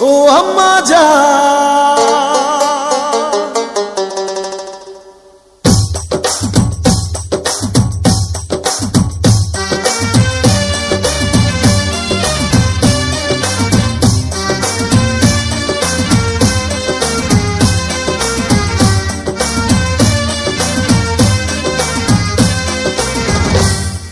ও আম্মা জান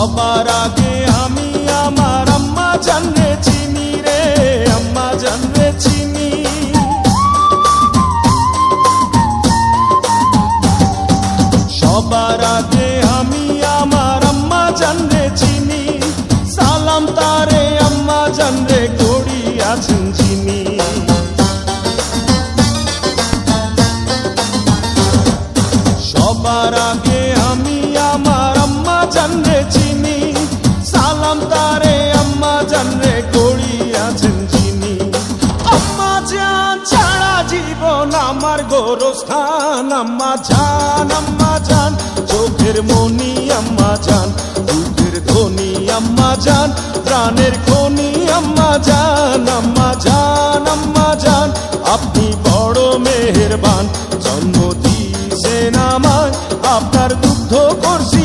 সবার আগে আমি আমার আম্মা জানলে চিনি রে, আম্মা জানলে চিনি। সবার আগে আমি আমার আম্মা জানলে চিনি। সালাম তারে সবার আগে আমি আমার আম্মা জানলে চিনি। সালাম তারে আম্মা জানলে করি আছেন চিনি আম্মা জান ছাড়া জীবন আমার গোরস্থান। আম্মা জান আম্মা জান, চোখের মনি আম্মা জান, দুধের ধ্বনি আম্মা জান, প্রাণের খনি আম্মা জান আম্মা জান আম্মা জান। আপনি বড় মেহেরবান আপনার দুগ্ধ করছি।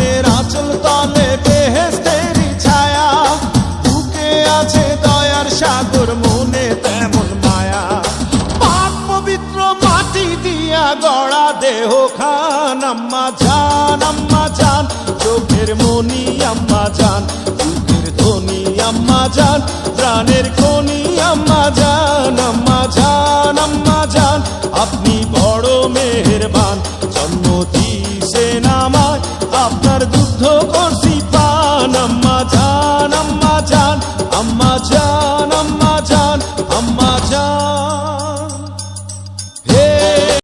গড়া দেহ খান, আম্মা জান আম্মা জান। চোখের মনি, আম্মা জান। চোখের ধনি, আম্মা জান। প্রাণের খনি, আম্মা জান আম্মা জান আম্মা জান। আপনি বড় মেহেরবান, জন্ম দিয়েছেন আমায় আপনার দুধ করছি পান আম্মা জান আম্মা জান। আম্মা জান।